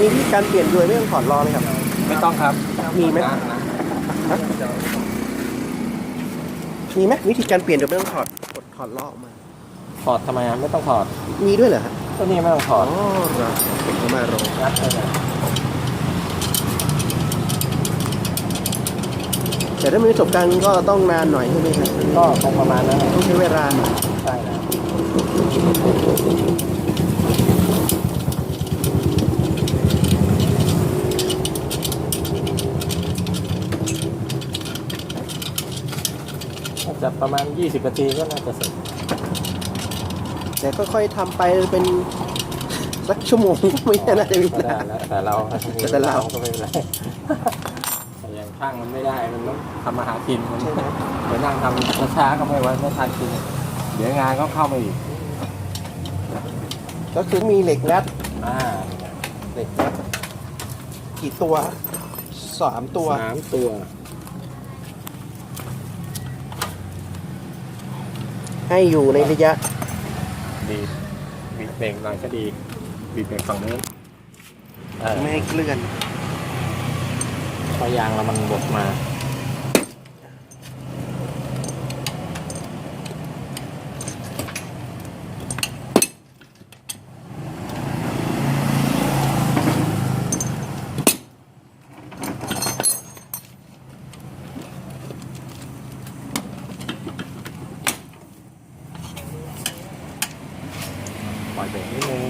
มีวิธีการเปลี่ยนโดยไม่ต้องถอดล้อไหมครับ ไม่ต้องครับมีไหม นะนะมีไหมวิธีการเปลี่ยนโดยไม่ต้องถอดกดถอดล้อออกมา ถอดทำไมอะไม่ต้องถอดมีด้วยเหรอฮะตัวนี้ไม่ต้องถอ๋ออดครับเก็บเข้ามาลงงัดไปเลยแต่ถ้ามีประสบการณ์ก็ต้องนานหน่อยใช่ไหมครับก็คงประมาณนั้นแหละต้องใช้เวลาหน่อย ใช่แล้ว จะประมาณ 20นาทีก็น่าจะเสร็จแต่ค่อยๆทำไปเป็นสักชั่วโมงก็ไม่น่าจะมีก็ปัญได้หาแล้วแต่เราแต่เรา ก็ไม่เป็นไรแต่อย่างช่างมันไม่ได้มันต้องทำมาหากินมันใช่ไหมเดี๋ยวนั่งทำช้าๆก็ไม่ไหวไม่ทันกินเดี๋ยวงานก็เข้ามาอีกก็คือมีเหล็กงัดอ่าเหล็กงัดกี่ตัวสามตัวสามตัว ให้อยู่ในระยะ ดีบีบเบรกหน่อยก็ดีบีบเบรกฝั่งนู้นเออไม่ให้เคลื่อนเพราะยางเรามันบดมา ปล่อยเบรกนิดนึง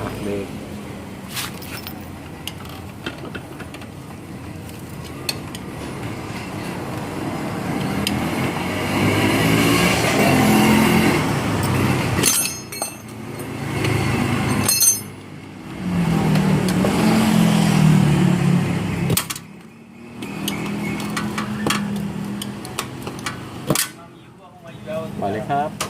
อะ เบรกปล่อยเลยครับ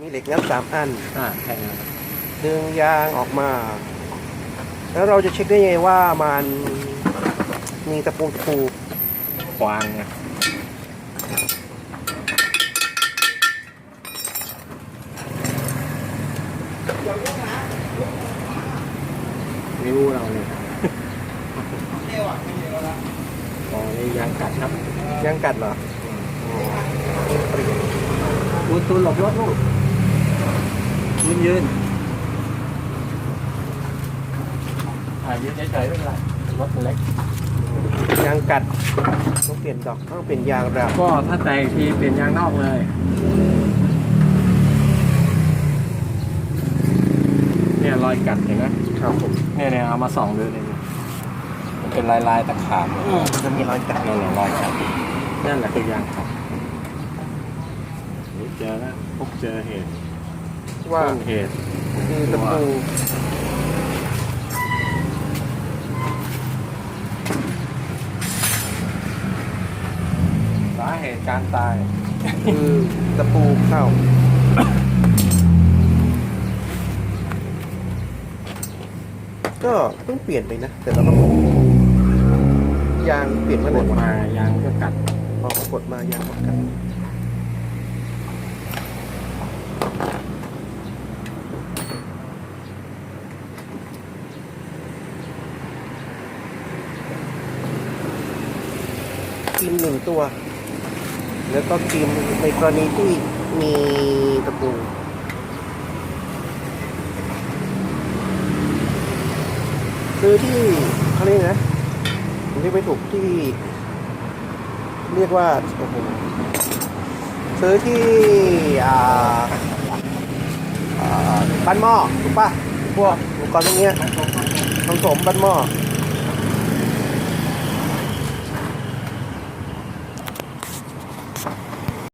มีเหล็กงัดสามอันอ่าแค่นี้ดึงยางออกมา แล้วเราจะเช็คได้ยังไงว่ามันมีตะปูตะปูควางไงนิ้วเราเนี่ยอ๋อนี่ยางกัดครับยางกัดเหรอตูนตูนหลบรถลูก ยืนยืนอ่ายืนเฉยๆไม่เป็นไรรถมันเล็กยางกัดต้องเปลี่ยนดอกต้องเปลี่ยนยางแล้วก็ถ้าแตกอีกทีเปลี่ยนยางนอกเลยเนี่ยรอยกัดเห็นไหมครับผมเนี่ยเนี่ยเอามาส่องดูเลยเนี่ยมันเป็นลายลายๆตะขาบมันจะมีรอยกัดนั่นแหละรอยกัดนั่นแหละคือยางครับนี่เจอแล้วพบเจอเหตุ ว่าต้นเหตุมีตะปูสาเหตุการตาย คือตะปูเข้าก็ต้องเปลี่ยนไปนะ แต่เราต้องยางเปลี่ยนมาไหกนดวะมายางก็กัดพอกดมายางก็กัด กิมหนึ่งตัว แล้วก็กิมในกรณีที่มีตะปูคือที่เขาเรียกนะผมเรียกไม่ถูกที่ เรียกว่าโอ้โหซื้อที่อ่าอ่าบ้านหม้อถูกปะพวกอุปกรณ์พวกนี้ผสมบ้านหม้อ